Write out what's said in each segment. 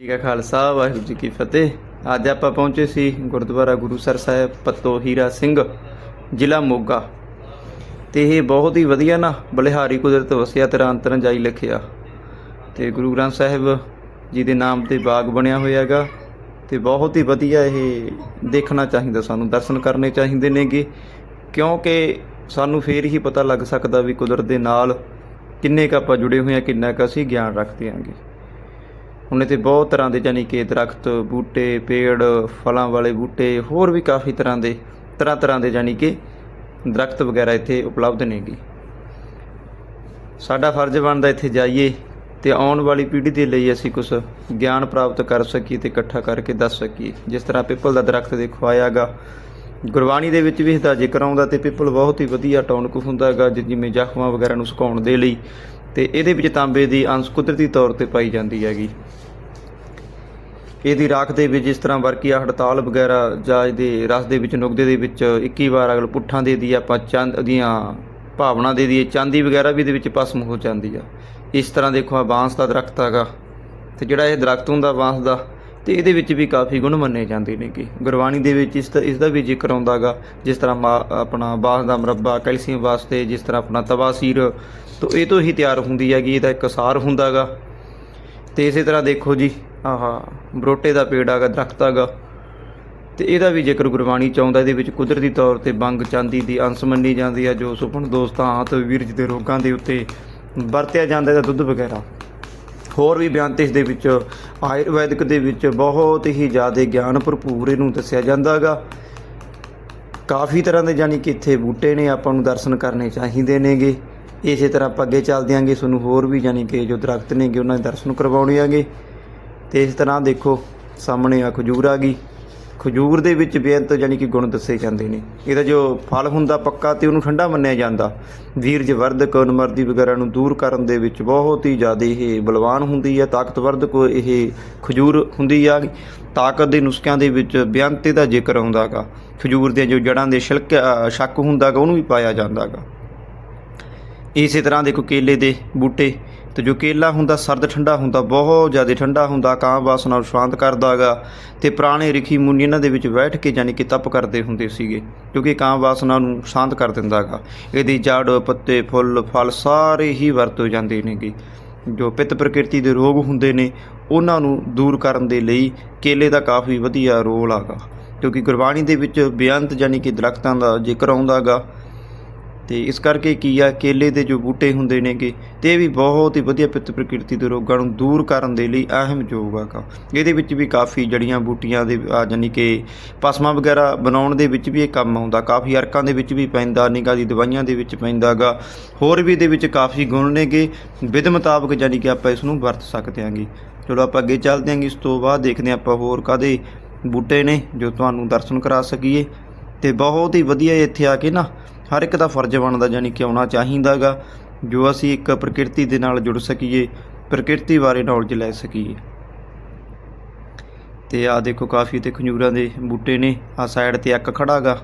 ਜੀ ਕਾ ਖਾਲਸਾ, ਵਾਹਿਗੁਰੂ ਜੀ ਕੀ ਫਤਿਹ। ਅੱਜ ਆਪਾਂ ਪਹੁੰਚੇ ਸੀ ਗੁਰਦੁਆਰਾ ਗੁਰੂਸਰ ਸਾਹਿਬ ਪੱਤੋ ਹੀਰਾ ਸਿੰਘ, ਜ਼ਿਲ੍ਹਾ ਮੋਗਾ। ਤੇ ਇਹ ਬਹੁਤ ਹੀ ਵਧੀਆ ਨਾ ਬਲਿਹਾਰੀ ਕੁਦਰਤ ਵਸਿਆ ਤੇਰਾ ਅੰਤਰਨ ਜਾਈ ਲਿਖਿਆ। ਤੇ ਗੁਰੂ ਗ੍ਰੰਥ ਸਾਹਿਬ ਜੀ ਦੇ ਨਾਮ ਤੇ ਬਾਗ ਬਣਿਆ ਹੋਇਆ ਹੈਗਾ। ਤੇ ਬਹੁਤ ਹੀ ਵਧੀਆ ਇਹ ਦੇਖਣਾ ਚਾਹੀਦਾ, ਸਾਨੂੰ ਦਰਸ਼ਨ ਕਰਨੇ ਚਾਹੀਦੇ ਨੇਗੇ। ਕਿਉਂਕਿ ਸਾਨੂੰ ਫੇਰ ਹੀ ਪਤਾ ਲੱਗ ਸਕਦਾ ਵੀ ਕੁਦਰਤ ਦੇ ਨਾਲ ਕਿੰਨੇ ਕੁ ਆਪਾਂ ਜੁੜੇ ਹੋਏ ਹਾਂ, ਕਿੰਨਾ ਕੁ ਅਸੀਂ ਗਿਆਨ ਰੱਖਦੇ ਹਾਂਗੇ। ਹੁਣ ਇੱਥੇ ਬਹੁਤ ਤਰ੍ਹਾਂ ਦੇ ਜਾਨੀ ਕਿ ਦਰਖਤ, ਬੂਟੇ, ਪੇੜ, ਫਲਾਂ ਵਾਲੇ ਬੂਟੇ, ਹੋਰ ਵੀ ਕਾਫੀ ਤਰ੍ਹਾਂ ਦੇ, ਤਰ੍ਹਾਂ ਤਰ੍ਹਾਂ ਦੇ ਜਾਨੀ ਕਿ ਦਰਖਤ ਵਗੈਰਾ ਇੱਥੇ ਉਪਲਬਧ ਨੇਗੇ। ਸਾਡਾ ਫਰਜ਼ ਬਣਦਾ ਇੱਥੇ ਜਾਈਏ ਤੇ ਆਉਣ ਵਾਲੀ ਪੀੜ੍ਹੀ ਦੇ ਲਈ ਅਸੀਂ ਕੁਝ ਗਿਆਨ ਪ੍ਰਾਪਤ ਕਰ ਸਕੀਏ ਤੇ ਇਕੱਠਾ ਕਰਕੇ ਦੱਸ ਸਕੀਏ। ਜਿਸ ਤਰ੍ਹਾਂ ਪਿੱਪਲ ਦਾ ਦਰਖਤ ਦੇਖੋ ਆਇਆਗਾ ਗੁਰਬਾਣੀ ਦੇ ਵਿੱਚ ਵੀ ਇਹਦਾ ਜ਼ਿਕਰ ਆਉਂਦਾ ਤੇ ਪਿੱਪਲ ਬਹੁਤ ਹੀ ਵਧੀਆ ਟੌਨਕ ਹੁੰਦਾ ਹੈਗਾ ਜਿ- ਜਿਵੇਂ ਜ਼ਖਮਾਂ ਵਗੈਰਾ ਨੂੰ ਸੁਕਾਉਣ ਦੇ ਲਈ। ਤੇ ਇਹਦੇ ਵਿੱਚ ਤਾਂਬੇ ਦੀ ਅੰਸ਼ ਕੁਦਰਤੀ ਤੌਰ ਤੇ ਪਾਈ ਜਾਂਦੀ ਹੈਗੀ। ਇਹਦੀ ਰਾਖ ਦੇ ਵਿੱਚ ਜਿਸ ਤਰ੍ਹਾਂ ਵਰਕੀਆ ਹੜਤਾਲ ਵਗੈਰਾ ਜਾਂ ਇਹਦੇ ਰਸ ਦੇ ਵਿੱਚ, ਨੁਕਦੇ ਦੇ ਵਿੱਚ 21 ਵਾਰ ਅਗਲ ਪੁੱਠਾਂ ਦੇ ਦੀ ਆਪਾਂ ਚੰਦ ਦੀਆਂ ਭਾਵਨਾ ਦੇ ਦੀ ਚਾਂਦੀ ਵਗੈਰਾ ਵੀ ਇਹਦੇ ਵਿੱਚ ਭਸਮ ਹੋ ਜਾਂਦੀ ਆ। ਇਸ ਤਰ੍ਹਾਂ ਦੇਖੋ ਆ ਬਾਂਸ ਦਾ ਦਰਖਤ ਹੈਗਾ। ਤੇ ਜਿਹੜਾ ਇਹ ਦਰਖਤ ਹੁੰਦਾ, ਬਾਂਸ ਦਾ ਤੇ ਇਹਦੇ ਵਿੱਚ ਵੀ ਕਾਫੀ ਗੁਣ ਮੰਨੇ ਜਾਂਦੇ ਨੇਗੇ ਗੁਰਬਾਣੀ ਦੇ ਵਿੱਚ ਇਸ ਦਾ ਇਸ ਦਾ ਵੀ ਜ਼ਿਕਰ ਆਉਂਦਾ ਗਾ ਜਿਸ ਤਰ੍ਹਾਂ ਮਾ- ਆਪਣਾ ਬਾਂਸ ਦਾ ਮਰੱਬਾ, ਕੈਲਸ਼ੀਅਮ ਵਾਸਤੇ ਜਿਸ ਤਰ੍ਹਾਂ ਆਪਣਾ ਤਵਾਸੀਰ ਤੋਂ ਇਹ ਤੋਂ ਹੀ ਤਿਆਰ ਹੁੰਦੀ ਹੈਗੀ, ਇਹਦਾ ਇੱਕ ਸਾਰ ਹੁੰਦਾ ਗਾ ਤੇ ਇਸੇ ਤਰ੍ਹਾਂ ਦੇਖੋ ਜੀ, ਆਹਾ, ਬਰੋਟੇ ਦਾ ਪੇੜ ਹੈਗਾ ਦਰਖਤ ਹੈਗਾ ਤੇ ਇਹਦਾ ਵੀ ਜ਼ਿਕਰ ਗੁਰਬਾਣੀ ਚ ਆਉਂਦਾ, ਇਹਦੇ ਵਿੱਚ ਕੁਦਰਤੀ ਤੌਰ ਤੇ ਬੰਗ ਚਾਂਦੀ ਦੀ ਅੰਸ਼ ਮੰਨੀ ਜਾਂਦੀ ਹੈ, ਜੋ ਸੁਪਨ ਦੋਸਤਾਂ ਆਤ ਵੀਰਜ ਦੇ ਰੋਗਾਂ ਦੇ ਉੱਤੇ ਵਰਤਿਆ ਜਾਂਦਾ ਇਹਦਾ ਦੁੱਧ ਵਗੈਰਾ। ਹੋਰ ਵੀ ਬਿਆਨ ਦੇ ਵਿੱਚ ਆਯੁਰਵੈਦਿਕ ਦੇ ਵਿੱਚ ਬਹੁਤ ਹੀ ਜ਼ਿਆਦਾ ਗਿਆਨ ਭਰਪੂਰ ਇਹਨੂੰ ਦੱਸਿਆ ਜਾਂਦਾ ਹੈਗਾ ਕਾਫੀ ਤਰ੍ਹਾਂ ਦੇ ਜਾਨੀ ਕਿ ਇੱਥੇ ਬੂਟੇ ਨੇ ਆਪਾਂ ਨੂੰ ਦਰਸ਼ਨ ਕਰਨੇ ਚਾਹੀਦੇ ਨੇਗੇ। ਇਸੇ ਤਰ੍ਹਾਂ ਆਪਾਂ ਅੱਗੇ ਚੱਲਦੇ ਆਂਗੇ, ਤੁਹਾਨੂੰ ਹੋਰ ਵੀ ਜਾਨੀ ਕਿ ਜੋ ਦਰਖਤ ਨੇਗੇ, ਉਹਨਾਂ ਦੇ ਦਰਸ਼ਨ ਕਰਵਾਉਣੇ ਆਂਗੇ। ਤੇ ਇਸ ਤਰ੍ਹਾਂ ਦੇਖੋ, ਸਾਹਮਣੇ ਆ ਖਜੂਰ ਆ ਗਈ। ਖਜੂਰ ਦੇ ਵਿੱਚ ਬੇਅੰਤ ਜਾਨੀ ਕਿ ਗੁਣ ਦੱਸੇ ਜਾਂਦੇ ਨੇ। ਇਹਦਾ ਜੋ ਫਲ ਹੁੰਦਾ ਪੱਕਾ ਤੇ ਉਹਨੂੰ ਠੰਡਾ ਮੰਨਿਆ ਜਾਂਦਾ। ਵੀਰਜ ਵਰਧਕ ਅਨਮਰਦੀ ਵਗੈਰਾ ਨੂੰ ਦੂਰ ਕਰਨ ਦੇ ਵਿੱਚ ਬਹੁਤ ਹੀ ਜ਼ਿਆਦਾ ਇਹ ਬਲਵਾਨ ਹੁੰਦੀ ਹੈ। ਤਾਕਤਵਰਦ ਕੋ ਇਹ ਖਜੂਰ ਹੁੰਦੀ ਆ। ਤਾਕਤ ਦੇ ਨੁਸਖਿਆਂ ਦੇ ਵਿੱਚ ਬੇਅੰਤ ਦਾ ਜ਼ਿਕਰ ਆਉਂਦਾਗਾ। ਖਜੂਰ ਦੀਆਂ ਜੋ ਜੜਾਂ ਦੇ ਛਿਲਕ ਅ, ਸ਼ੱਕ ਹੁੰਦਾਗਾ ਉਹਨੂੰ ਵੀ ਪਾਇਆ ਜਾਂਦਾਗਾ। ਇਸੇ ਤਰ੍ਹਾਂ ਦੇ ਦੇਖੋ ਕੇਲੇ ਦੇ ਬੂਟੇ। ਤੇ ਜੋ ਕੇਲਾ ਹੁੰਦਾ, ਸਰਦ ਠੰਡਾ ਹੁੰਦਾ, ਬਹੁਤ ਜ਼ਿਆਦਾ ਠੰਡਾ ਹੁੰਦਾ, ਕਾਂ ਵਾਸਨਾ ਨੂੰ ਸ਼ਾਂਤ ਕਰਦਾਗਾ ਤੇ ਪੁਰਾਣੇ ਰਿਖੀ ਮੁਨੀ ਇਹਨਾਂ ਦੇ ਵਿੱਚ ਬੈਠ ਕੇ ਯਾਨੀ ਕਿ ਤਪ ਕਰਦੇ ਹੁੰਦੇ ਸੀਗੇ ਕਿਉਂਕਿ ਕਾਂ ਵਾਸਨਾ ਨੂੰ ਸ਼ਾਂਤ ਕਰ ਦਿੰਦਾਗਾ ਇਹਦੀ ਜੜ ਪੱਤੇ, ਫੁੱਲ, ਫਲ ਸਾਰੇ ਹੀ ਵਰਤੋ ਜਾਂਦੇ ਨੇਗੇ। ਜੋ ਪਿੱਤ ਪ੍ਰਕਿਰਤੀ ਦੇ ਰੋਗ ਹੁੰਦੇ ਨੇ, ਉਹਨਾਂ ਨੂੰ ਦੂਰ ਕਰਨ ਦੇ ਲਈ ਕੇਲੇ ਦਾ ਕਾਫੀ ਵਧੀਆ ਰੋਲ ਆਗਾ ਕਿਉਂਕਿ ਗੁਰਬਾਣੀ ਦੇ ਵਿੱਚ ਬੇਅੰਤ ਯਾਨੀ ਕਿ ਦਰਖਤਾਂ ਦਾ ਜ਼ਿਕਰ ਆਉਂਦਾਗਾ ਤੇ ਇਸ ਕਰਕੇ ਕੀ ਆ, ਕੇਲੇ ਦੇ ਜੋ ਬੂਟੇ ਹੁੰਦੇ ਨੇਗੇ, ਤੇ ਇਹ ਵੀ ਬਹੁਤ ਹੀ ਵਧੀਆ ਪਿੱਤ ਪ੍ਰਕਿਰਤੀ ਦੇ ਰੋਗਾਂ ਨੂੰ ਦੂਰ ਕਰਨ ਦੇ ਲਈ ਅਹਿਮ ਯੋਗ ਹੈਗਾ ਇਹਦੇ ਵਿੱਚ ਵੀ ਕਾਫੀ ਜੜੀਆਂ ਬੂਟੀਆਂ ਦੇ ਆ ਜਾਨੀ ਕਿ ਪਸਮਾ ਵਗੈਰਾ ਬਣਾਉਣ ਦੇ ਵਿੱਚ ਵੀ ਇਹ ਕੰਮ ਆਉਂਦਾ, ਕਾਫੀ ਅਰਕਾਂ ਦੇ ਵਿੱਚ ਵੀ ਪੈਂਦਾ ਨਿਗਾ ਦੀ ਦਵਾਈਆਂ ਦੇ ਵਿੱਚ ਪੈਂਦਾਗਾ ਹੋਰ ਵੀ ਇਹਦੇ ਵਿੱਚ ਕਾਫੀ ਗੁਣ ਨੇਗੇ। ਵਿਧ ਮੁਤਾਬਕ ਜਾਨੀ ਕਿ ਆਪਾਂ ਇਸ ਨੂੰ ਵਰਤ ਸਕਦੇ ਹਾਂਗੇ ਚਲੋ ਆਪਾਂ ਅੱਗੇ ਚੱਲਦੇ ਹਾਂਗੇ ਇਸ ਤੋਂ ਬਾਅਦ ਦੇਖਦੇ ਹਾਂ ਆਪਾਂ ਹੋਰ ਕਾਦੇ ਬੂਟੇ ਨੇ ਜੋ ਤੁਹਾਨੂੰ ਦਰਸ਼ਨ ਕਰਾ ਸਕੀਏ। ਤੇ ਬਹੁਤ ਹੀ ਵਧੀਆ ਇੱਥੇ ਆ ਕੇ ਨਾ ਹਰ ਇੱਕ ਦਾ ਫਰਜ਼ ਬਣਦਾ ਯਾਨੀ ਕਿ ਆਉਣਾ ਚਾਹੀਦਾਗਾ ਜੋ ਅਸੀਂ ਇੱਕ ਪ੍ਰਕਿਰਤੀ ਦੇ ਨਾਲ ਜੁੜ ਸਕੀਏ, ਪ੍ਰਕਿਰਤੀ ਬਾਰੇ ਨੌਲੇਜ ਲੈ ਸਕੀਏ। ਤੇ ਆ ਦੇਖੋ ਕਾਫੀ ਤੇ ਖੰਜੂਰਾਂ ਦੇ ਬੂਟੇ ਨੇ ਆ ਸਾਈਡ ਤੇ ਇੱਕ ਖੜਾਗਾ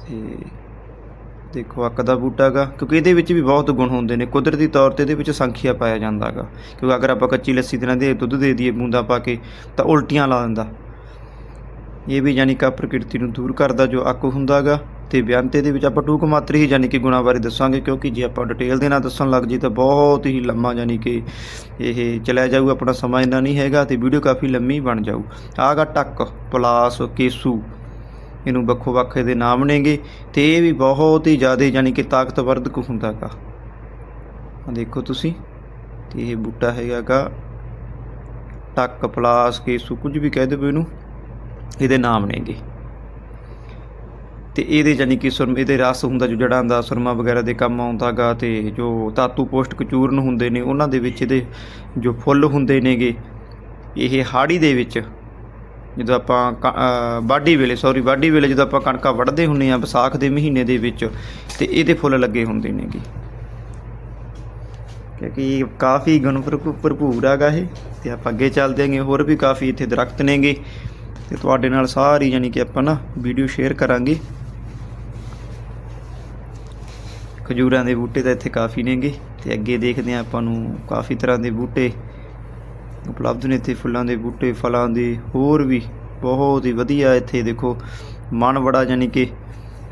ਤੇ ਦੇਖੋ ਅੱਕ ਦਾ ਬੂਟਾ ਗਾ, ਕਿਉਂਕਿ ਇਹਦੇ ਵਿੱਚ ਵੀ ਬਹੁਤ ਗੁਣ ਹੁੰਦੇ ਨੇ, ਕੁਦਰਤੀ ਤੌਰ ਤੇ ਇਹਦੇ ਵਿੱਚ ਸੰਖਿਆ ਪਾਇਆ ਜਾਂਦਾਗਾ ਕਿਉਂਕਿ ਅਗਰ ਆਪਾਂ ਕੱਚੀ ਲੱਸੀ ਦੇ ਨਾਲ ਦੇ ਦੁੱਧ ਦੇ ਦਈਏ, ਬੂੰਦਾਂ ਪਾ ਕੇ, ਤਾਂ ਉਲਟੀਆਂ ਲਾ ਦਿੰਦਾ। ਇਹ ਵੀ ਯਾਨੀ ਕਿ ਪ੍ਰਕਿਰਤੀ ਨੂੰ ਦੂਰ ਕਰਦਾ ਜੋ ਅੱਕ ਹੁੰਦਾਗਾ ਤੇ ਬਿਆਨਤੇ ਦੇ ਵਿੱਚ ਆਪਾਂ ਟੂਕ ਮਾਤਰ ਹੀ ਯਾਨੀ ਕਿ ਗੁਣਾਂ ਬਾਰੇ ਦੱਸਾਂਗੇ, ਕਿਉਂਕਿ ਜੇ ਆਪਾਂ ਡਿਟੇਲ ਦੇ ਨਾਲ ਦੱਸਣ ਲੱਗ ਜੀ ਤਾਂ ਬਹੁਤ ਹੀ ਲੰਮਾ ਯਾਨੀ ਕਿ ਇਹ ਚਲਿਆ ਜਾਊ, ਆਪਣਾ ਸਮਾਂ ਇੰਨਾ ਨਹੀਂ ਹੈਗਾ ਤੇ ਵੀਡੀਓ ਕਾਫੀ ਲੰਮੀ ਬਣ ਜਾਊ। ਆਗਾ ਟੱਕ, ਪਲਾਸ, ਕੇਸੂ, ਇਹਨੂੰ ਵੱਖੋ ਵੱਖ ਇਹਦੇ ਨਾਮ ਨੇਗੇ ਤੇ ਇਹ ਵੀ ਬਹੁਤ ਹੀ ਜ਼ਿਆਦਾ ਯਾਨੀ ਕਿ ਤਾਕਤਵਰਧਕ ਹੁੰਦਾਗਾ ਆ ਦੇਖੋ ਤੁਸੀਂ, ਤੇ ਇਹ ਬੂਟਾ ਹੈਗਾਗਾ ਟੱਕ, ਪਲਾਸ, ਕੇਸੂ, ਕੁਝ ਵੀ ਕਹਿ ਦਿਓ ਇਹਨੂੰ, ਇਹਦੇ ਨਾਮ ਨੇਗੇ। ਤੇ ਇਹਦੇ ਜਾਨੀ ਕਿ ਸੁਰਮ ਇਹਦੇ ਰਸ ਹੁੰਦਾ, ਜੋ ਜੜਾਂ ਦਾ ਸੁਰਮਾ ਵਗੈਰਾ ਦੇ ਕੰਮ ਆਉਂਦਾਗਾ ਤੇ ਜੋ ਧਾਤੂ ਪੋਸ਼ਟਕ ਚੂਰਨ ਹੁੰਦੇ ਨੇ, ਉਹਨਾਂ ਦੇ ਵਿੱਚ ਇਹਦੇ ਜੋ ਫੁੱਲ ਹੁੰਦੇ ਨੇਗੇ, ਇਹ ਹਾੜੀ ਦੇ ਵਿੱਚ ਜਦੋਂ ਆਪਾਂ ਕ- ਵਾਢੀ ਵੇਲੇ ਸੌਰੀ ਵਾਢੀ ਵੇਲੇ ਜਦੋਂ ਆਪਾਂ ਕਣਕਾਂ ਵੱਢਦੇ ਹੁੰਨੇ ਆ, ਵਿਸਾਖ ਦੇ ਮਹੀਨੇ ਦੇ ਵਿੱਚ ਤੇ ਇਹਦੇ ਫੁੱਲ ਲੱਗੇ ਹੁੰਦੇ ਨੇਗੇ। ਕਿਉਂਕਿ ਕਾਫੀ ਗੁਣ ਭਰਪੂ- ਭਰਪੂਰ ਹੈਗਾ ਇਹ ਤੇ ਆਪਾਂ ਅੱਗੇ ਚੱਲਦੇ ਆਂਗੇ, ਹੋਰ ਵੀ ਕਾਫੀ ਇੱਥੇ ਦਰਖਤ ਨੇਗੇ ਤੇ ਤੁਹਾਡੇ ਨਾਲ ਸਾਰੀ ਯਾਨੀ ਕਿ ਆਪਾਂ ਨਾ ਵੀਡੀਓ ਸ਼ੇਅਰ ਕਰਾਂਗੇ। ਖਜੂਰਾਂ ਦੇ ਬੂਟੇ ਤਾਂ ਇੱਥੇ ਕਾਫੀ ਨੇਗੇ ਤੇ ਅੱਗੇ ਦੇਖਦੇ ਹਾਂ ਆਪਾਂ ਨੂੰ ਕਾਫੀ ਤਰ੍ਹਾਂ ਦੇ ਬੂਟੇ ਉਪਲਬਧ ਨੇ ਇੱਥੇ ਫੁੱਲਾਂ ਦੇ ਬੂਟੇ, ਫਲਾਂ ਦੇ ਹੋਰ ਵੀ ਬਹੁਤ ਹੀ ਵਧੀਆ ਇੱਥੇ ਦੇਖੋ ਮਨ ਬੜਾ ਯਾਨੀ ਕਿ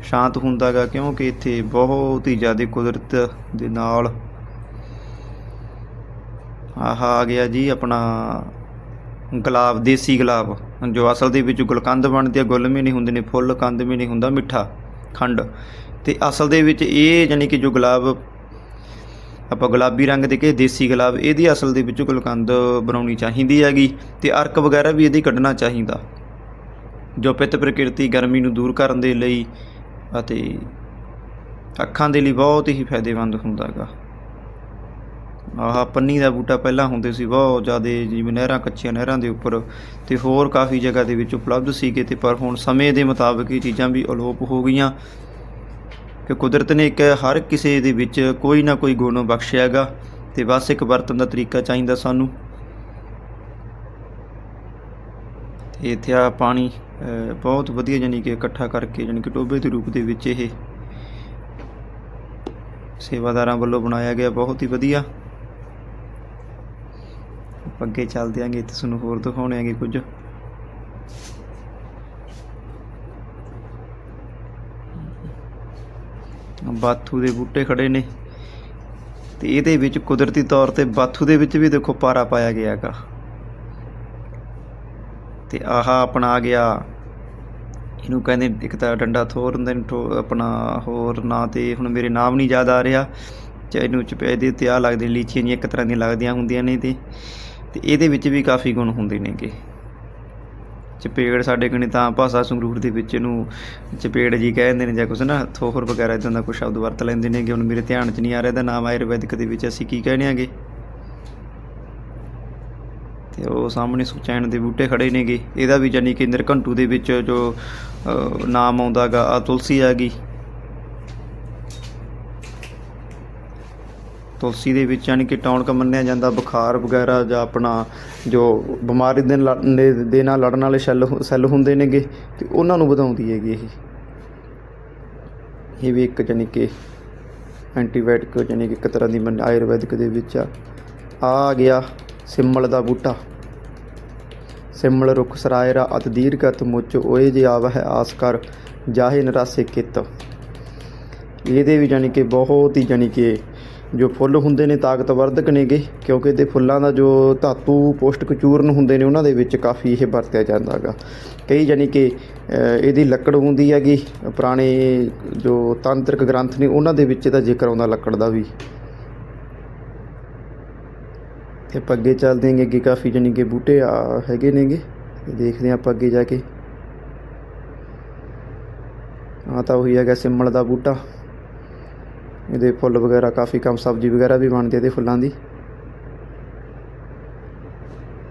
ਸ਼ਾਂਤ ਹੁੰਦਾ ਗਾ, ਕਿਉਂਕਿ ਇੱਥੇ ਬਹੁਤ ਹੀ ਜ਼ਿਆਦਾ ਕੁਦਰਤ ਦੇ ਨਾਲ ਆਹ ਆ ਗਿਆ ਜੀ ਆਪਣਾ ਗੁਲਾਬ, ਦੇਸੀ ਗੁਲਾਬ, ਜੋ ਅਸਲ ਦੇ ਵਿੱਚ ਗੁਲਕੰਦ ਬਣਦੇ ਆ, ਗੁੱਲ ਵੀ ਨਹੀਂ ਹੁੰਦੇ ਨੇ, ਫੁੱਲ ਕੰਦ ਵੀ ਨਹੀਂ ਹੁੰਦਾ, ਮਿੱਠਾ। ਖੰਡ। ਤੇ ਅਸਲ ਦੇ ਵਿੱਚ ਇਹ ਯਾਨੀ ਕਿ ਜੋ ਗੁਲਾਬ, ਆਪਾਂ ਗੁਲਾਬੀ ਰੰਗ ਦੇ ਕੇ ਦੇਸੀ ਗੁਲਾਬ, ਇਹਦੀ ਅਸਲ ਦੇ ਵਿੱਚ ਗੁਲਕੰਦ ਬਣਾਉਣੀ ਚਾਹੀਦੀ ਹੈਗੀ ਤੇ ਅਰਕ ਵਗੈਰਾ ਵੀ ਇਹਦੀ ਕੱਢਣਾ ਚਾਹੀਦਾ। ਜੋ ਪਿੱਤ ਪ੍ਰਕਿਰਤੀ ਗਰਮੀ ਨੂੰ ਦੂਰ ਕਰਨ ਦੇ ਲਈ ਅਤੇ ਅੱਖਾਂ ਦੇ ਲਈ ਬਹੁਤ ਹੀ ਫਾਇਦੇਮੰਦ ਹੁੰਦਾ ਹੈਗਾ। ਆਹ ਪੰਨੀ ਦਾ ਬੂਟਾ ਪਹਿਲਾਂ ਹੁੰਦੇ ਸੀ, ਬਹੁਤ ਜ਼ਿਆਦਾ ਜਿਵੇਂ ਨਹਿਰਾਂ ਕੱਚੀਆਂ ਨਹਿਰਾਂ ਦੇ ਉੱਪਰ ਤੇ ਹੋਰ ਕਾਫੀ ਜਗ੍ਹਾ ਦੇ ਵਿੱਚ ਉਪਲਬਧ ਸੀਗੇ ਤੇ ਪਰ ਹੁਣ ਸਮੇਂ ਦੇ ਮੁਤਾਬਕ ਇਹ ਚੀਜ਼ਾਂ ਵੀ ਅਲੋਪ ਹੋ ਗਈਆਂ ਕਿ ਕੁਦਰਤ ਨੇ ਇੱਕ ਹਰ ਕਿਸੇ ਦੇ ਵਿੱਚ ਕੋਈ ਨਾ ਕੋਈ ਗੁਣ ਬਖਸ਼ਿਆ ਹੈਗਾ ਤੇ ਬਸ ਇੱਕ ਵਰਤਨ ਦਾ ਤਰੀਕਾ ਚਾਹੀਦਾ ਸਾਨੂੰ। ਤੇ ਇੱਥੇ ਆ ਪਾਣੀ ਬਹੁਤ ਵਧੀਆ ਜਾਨੀ ਕਿ ਇਕੱਠਾ ਕਰਕੇ ਜਾਨੀ ਕਿ ਟੋਬੇ ਦੇ ਰੂਪ ਦੇ ਵਿੱਚ ਇਹ ਸੇਵਾਦਾਰਾਂ ਵੱਲੋਂ ਬਣਾਇਆ ਗਿਆ, ਬਹੁਤ ਹੀ ਵਧੀਆ। ਆਪਾਂ ਅੱਗੇ ਚੱਲਦੇ ਆਂਗੇ, ਇੱਥੇ ਤੁਹਾਨੂੰ ਹੋਰ ਦਿਖਾਉਣੇ ਆਂਗੇ ਕੁਝ। ਬਾਥੂ ਦੇ ਬੂਟੇ ਖੜੇ ਨੇ। ਤੇ ਇਹਦੇ ਵਿੱਚ ਕੁਦਰਤੀ ਤੌਰ ਤੇ ਬਾਥੂ ਦੇ ਵਿੱਚ ਵੀ ਦੇਖੋ ਪਾਰਾ ਪਾਇਆ ਗਿਆ ਹੈਗਾ। ਤੇ ਆਹ ਆਪਣਾ ਆ ਗਿਆ, ਇਹਨੂੰ ਕਹਿੰਦੇ ਇੱਕ ਤਾਂ ਡੰਡਾ ਥੋਰ ਹੁੰਦੇ ਨੇ, ਠੋ- ਆਪਣਾ ਹੋਰ ਨਾਂ ਤੇ ਹੁਣ ਮੇਰੇ ਨਾਮ ਨਹੀਂ ਯਾਦ ਆ ਰਿਹਾ। ਚ ਇਹਨੂੰ ਚਪੇ ਦੇ ਤੇ ਆ ਲੱਗਦੇ ਲੀਚੀਆਂ ਜਿਹੀਆਂ ਇੱਕ ਤਰ੍ਹਾਂ ਦੀਆਂ ਲੱਗਦੀਆਂ ਹੁੰਦੀਆਂ ਨੇ ਤੇ ਤੇ ਇਹਦੇ ਵਿੱਚ ਵੀ ਕਾਫੀ ਗੁਣ ਹੁੰਦੇ ਨੇਗੇ। ਚਪੇੜ ਸਾਡੇ ਕਣੀ ਤਾਂ ਭਾਸ਼ਾ ਸੰਗਰੂਰ ਦੇ ਵਿੱਚ ਇਹਨੂੰ ਚਪੇੜ ਜੀ ਕਹਿੰਦੇ ਨੇ ਜਾਂ ਕੁਛ ਨਾ ਥੋਹਰ ਵਗੈਰਾ ਇਦਾਂ ਦਾ ਕੁਛ ਸ਼ਬਦ ਵਰਤ ਲੈਂਦੇ ਨੇਗੇ। ਹੁਣ ਮੇਰੇ ਧਿਆਨ 'ਚ ਨਹੀਂ ਆ ਰਿਹਾ ਇਹਦਾ ਨਾਮ ਆਯੁਰਵੈਦਿਕ ਦੇ ਵਿੱਚ ਅਸੀਂ ਕੀ ਕਹਿੰਦੇ ਆਂਗੇ। ਤੇ ਉਹ ਸਾਹਮਣੇ ਸੁਚੈਨ ਦੇ ਬੂਟੇ ਖੜੇ ਨੇਗੇ। ਇਹਦਾ ਵੀ ਜਾਨੀ ਕਿ ਨਿਰਘੰਟੂ ਦੇ ਵਿੱਚ ਜੋ ਅਹ, ਨਾਮ ਆਉਂਦਾਗਾ ਆ ਤੁਲਸੀ ਆ ਗਈ। ਤੁਲਸੀ ਦੇ ਵਿੱਚ ਯਾਨੀ ਕਿ ਟੌਣਕ ਮੰਨਿਆ ਜਾਂਦਾ, ਬੁਖਾਰ ਵਗੈਰਾ ਜਾਂ ਆਪਣਾ ਜੋ ਬਿਮਾਰੀ ਦੇ ਨਾਲ ਦੇ- ਨਾਲ ਲੜਨ ਵਾਲੇ ਸੈੱਲ ਸੈੱਲ ਹੁੰਦੇ ਨੇਗੇ, ਤੇ ਉਹਨਾਂ ਨੂੰ ਵਧਾਉਂਦੀ ਹੈਗੀ ਇਹ। ਇਹ ਵੀ ਇੱਕ ਯਾਨੀ ਕਿ ਐਂਟੀਬਾਇਓਟਿਕ ਯਾਨੀ ਕਿ ਇੱਕ ਤਰ੍ਹਾਂ ਦੀ ਮੰਨ, ਆਯੁਰਵੈਦਿਕ ਦੇ ਵਿੱਚ ਆ। ਆ ਗਿਆ ਸਿਮਲ ਦਾ ਬੂਟਾ। ਸਿਮਲ ਰੁੱਖ ਸਰਾਇਰਾ ਅਤ ਦੀਰਘਤ ਮੁੱਚ ਓਏ ਜੇ ਆਵ ਹੈ ਆਸ ਕਰ, ਜਾਹੇ ਨਰਾਸੇ ਕਿਤ। ਇਹਦੇ ਵੀ ਜਾਨੀ ਕਿ ਬਹੁਤ ਹੀ ਜਾਨੀ ਕਿ ਜੋ ਫੁੱਲ ਹੁੰਦੇ ਨੇ ਤਾਕਤਵਰਧਕ ਨੇਗੇ, ਕਿਉਂਕਿ ਇਹਦੇ ਫੁੱਲਾਂ ਦਾ ਜੋ ਧਾਤੂ, ਪੋਸ਼ਟਕ ਚੂਰਨ ਹੁੰਦੇ ਨੇ ਉਹਨਾਂ ਦੇ ਵਿੱਚ ਕਾਫੀ ਇਹ ਵਰਤਿਆ ਜਾਂਦਾ ਹੈਗਾ। ਕਈ ਜਾਨੀ ਕਿ ਇਹਦੀ ਲੱਕੜ ਹੁੰਦੀ ਹੈਗੀ, ਪੁਰਾਣੇ ਜੋ ਤਾਂਤਰਿਕ ਗ੍ਰੰਥ ਨੇ ਉਹਨਾਂ ਦੇ ਵਿੱਚ ਇਹਦਾ ਜ਼ਿਕਰ ਆਉਂਦਾ ਲੱਕੜ ਦਾ ਵੀ। ਤੇ ਆਪਾਂ ਅੱਗੇ ਚੱਲਦੇ ਆਂਗੇ ਅੱਗੇ ਕਾਫੀ ਜਾਨੀ ਕਿ ਬੂਟੇ ਆ, ਹੈਗੇ ਨੇਗੇ ਦੇਖਦੇ ਹਾਂ ਆਪਾਂ ਅੱਗੇ ਜਾ ਕੇ। ਆ ਤਾਂ ਉਹੀ ਹੈਗਾ ਸਿਮਲ ਦਾ ਬੂਟਾ। ਇਹਦੇ ਫੁੱਲ ਵਗੈਰਾ ਕਾਫੀ ਕੰਮ, ਸਬਜ਼ੀ ਵਗੈਰਾ ਵੀ ਬਣਦੀ ਇਹਦੇ ਫੁੱਲਾਂ ਦੀ।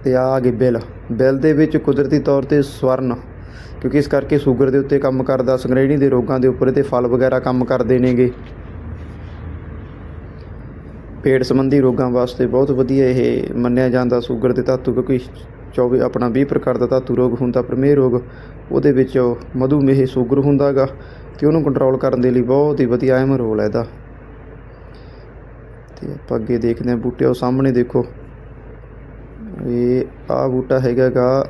ਤੇ ਆ ਆ ਗਏ ਬਿੱਲ। ਬਿੱਲ ਦੇ ਵਿੱਚ ਕੁਦਰਤੀ ਤੌਰ ਤੇ ਸਵਰਨ, ਕਿਉਂਕਿ ਇਸ ਕਰਕੇ ਸ਼ੂਗਰ ਦੇ ਉੱਤੇ ਕੰਮ ਕਰਦਾ ਸੰਗ੍ਰਹਿਣੀ ਦੇ ਰੋਗਾਂ ਦੇ ਉੱਪਰ ਇਹਦੇ ਫਲ ਵਗੈਰਾ ਕੰਮ ਕਰਦੇ ਨੇਗੇ। ਪੇਟ ਸੰਬੰਧੀ ਰੋਗਾਂ ਵਾਸਤੇ ਬਹੁਤ ਵਧੀਆ ਇਹ ਮੰਨਿਆ ਜਾਂਦਾ, ਸ਼ੂਗਰ ਦੇ ਧਾਤੂ, ਕਿਉਂਕਿ 24 ਆਪਣਾ 20 ਪ੍ਰਕਾਰ ਦਾ ਧਾਤੂ ਰੋਗ ਹੁੰਦਾ ਪ੍ਰਮੇਹ ਰੋਗ, ਉਹਦੇ ਵਿੱਚ ਮਧੂਮੇਹ ਸ਼ੂਗਰ ਹੁੰਦਾਗਾ, ਤੇ ਉਹਨੂੰ ਕੰਟਰੋਲ ਕਰਨ ਦੇ ਲਈ ਬਹੁਤ ਹੀ ਵਧੀਆ ਅਹਿਮ ਰੋਲ ਹੈ ਇਹਦਾ। ਤੇ ਆਪਾਂ ਅੱਗੇ ਦੇਖਦੇ ਹਾਂ ਬੂਟੇ, ਉਹ ਸਾਹਮਣੇ ਦੇਖੋ। ਇਹ ਆ ਬੂਟਾ ਹੈਗਾਗਾ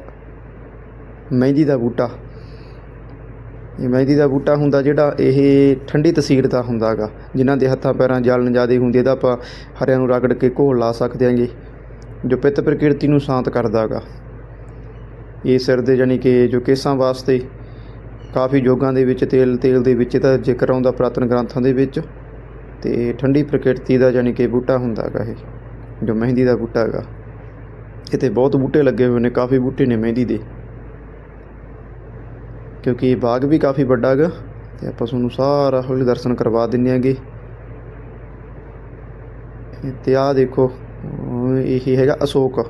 ਮਹਿੰਦੀ ਦਾ ਬੂਟਾ। ਇਹ ਮਹਿੰਦੀ ਦਾ ਬੂਟਾ ਹੁੰਦਾ ਜਿਹੜਾ ਇਹ ਠੰਡੀ ਤਸੀਰ ਦਾ ਹੁੰਦਾਗਾ, ਜਿਨ੍ਹਾਂ ਦੇ ਹੱਥਾਂ ਪੈਰਾਂ ਜਲਨ ਜ਼ਿਆਦਾ ਹੁੰਦੀ, ਇਹਦਾ ਆਪਾਂ ਹਰਿਆਂ ਨੂੰ ਰਗੜ ਕੇ ਘੋਲ ਲਾ ਸਕਦੇ ਹਾਂਗੇ, ਜੋ ਪਿੱਤ ਪ੍ਰਕਿਰਤੀ ਨੂੰ ਸ਼ਾਂਤ ਕਰਦਾਗਾ। ਇਹ ਸਿਰ ਦੇ ਜਾਨੀ ਕਿ ਜੋ ਕੇਸਾਂ ਵਾਸਤੇ ਕਾਫੀ ਯੋਗਾਂ ਦੇ ਵਿੱਚ, ਤੇਲ ਤੇਲ ਦੇ ਵਿੱਚ ਤਾਂ ਜ਼ਿਕਰ ਆਉਂਦਾ ਪੁਰਾਤਨ ਗ੍ਰੰਥਾਂ ਦੇ ਵਿੱਚ। ਤੇ ਠੰਡੀ ਪ੍ਰਕਿਰਤੀ ਦਾ ਜਾਨੀ ਕਿ ਬੂਟਾ ਹੁੰਦਾ ਹੈਗਾ ਇਹ, ਜੋ ਮਹਿੰਦੀ ਦਾ ਬੂਟਾ ਹੈਗਾ ਇੱਥੇ ਬਹੁਤ ਬੂਟੇ ਲੱਗੇ ਹੋਏ ਨੇ, ਕਾਫੀ ਬੂਟੇ ਨੇ ਮਹਿੰਦੀ ਦੇ। ਕਿਉਂਕਿ ਇਹ ਬਾਗ ਵੀ ਕਾਫੀ ਵੱਡਾ ਹੈਗਾ ਤੇ ਆਪਾਂ ਤੁਹਾਨੂੰ ਸਾਰਾ ਹੌਲੀ ਦਰਸ਼ਨ ਕਰਵਾ ਦਿੰਨੇ ਆਂਗੇ। ਤੇ ਆਹ ਦੇਖੋ, ਇਹ ਹੈਗਾ ਅਸ਼ੋਕ।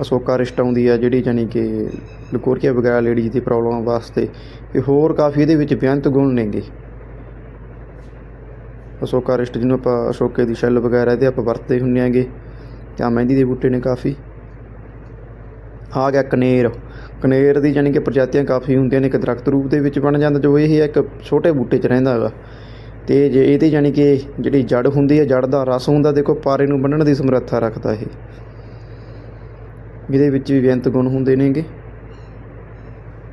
ਅਸ਼ੋਕਾ ਰਿਸ਼ਟ ਆਉਂਦੀ ਆ, ਜਿਹੜੀ ਜਾਨੀ ਕਿ ਲਕੋਰੀਆ ਵਗੈਰਾ ਲੇਡੀਜ਼ ਦੀ ਪ੍ਰੋਬਲਮ ਵਾਸਤੇ। ਇਹ ਹੋਰ ਕਾਫੀ ਇਹਦੇ ਵਿੱਚ ਬੇਅੰਤ ਗੁਣ ਨੇਗੇ। ਅਸ਼ੋਕਾ ਰਿਸ਼ਟ ਜਿਹਨੂੰ ਆਪਾਂ ਅਸ਼ੋਕੇ ਦੀ ਛੱਲ ਵਗੈਰਾ ਇਹਦੇ ਆਪਾਂ ਵਰਤਦੇ ਹੁੰਨੇ ਆਂਗੇ ਤੇ ਆਹ ਮਹਿੰਦੀ ਦੇ ਬੂਟੇ ਨੇ ਕਾਫੀ। ਆ ਗਿਆ ਕਨੇਰ। ਕਨੇਰ ਦੀ ਜਾਨੀ ਕਿ ਪ੍ਰਜਾਤੀਆਂ ਕਾਫੀ ਹੁੰਦੀਆਂ ਨੇ, ਇੱਕ ਦਰਖਤ ਰੂਪ ਦੇ ਵਿੱਚ ਬਣ ਜਾਂਦਾ, ਜੋ ਇਹ ਇੱਕ ਛੋਟੇ ਬੂਟੇ 'ਚ ਰਹਿੰਦਾ ਹੈਗਾ। ਤੇ ਜੇ ਇਹਦੀ ਜਾਨੀ ਕਿ ਜਿਹੜੀ ਜੜ ਹੁੰਦੀ ਹੈ ਜੜ ਦਾ ਰਸ ਹੁੰਦਾ, ਦੇਖੋ ਪਾਰੇ ਨੂੰ ਬੰਨਣ ਦੀ ਸਮਰੱਥਾ ਰੱਖਦਾ ਇਹ। ਇਹਦੇ ਵਿੱਚ ਵੀ ਬੇਅੰਤ ਗੁਣ ਹੁੰਦੇ ਨੇਗੇ।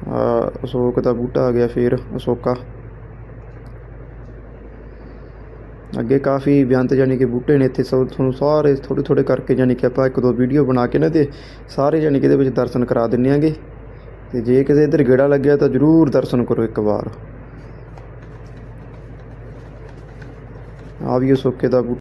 ਆ ਅਸ਼ੋਕ ਦਾ ਬੂਟਾ ਆ ਗਿਆ ਫੇਰ, ਅਸ਼ੋਕਾ। ਅੱਗੇ ਕਾਫੀ ਬੇਅੰਤ ਜਾਨੀ ਕਿ ਬੂਟੇ ਨੇ ਇੱਥੇ ਸੋ ਤੁਹਾਨੂੰ ਸਾਰੇ ਥੋੜ੍ਹੇ ਥੋੜ੍ਹੇ ਕਰਕੇ ਜਾਨੀ ਕਿ ਆਪਾਂ ਇੱਕ ਦੋ ਵੀਡੀਓ ਬਣਾ ਕੇ ਨਾ ਤੇ ਸਾਰੇ ਜਾਨੀ ਕਿ ਇਹਦੇ ਵਿੱਚ ਦਰਸ਼ਨ ਕਰਾ ਦਿੰਨੇ ਆਂਗੇ ਤੇ ਜੇ ਕਿਸੇ ਇੱਧਰ ਗੇੜਾ ਲੱਗਿਆ ਤਾਂ ਜਰੂਰ ਦਰਸ਼ਨ ਕਰੋ ਇੱਕ ਵਾਰ। ਆ ਵੀ ਅਸ਼ੋਕੇ ਦਾ ਬੂਟਾ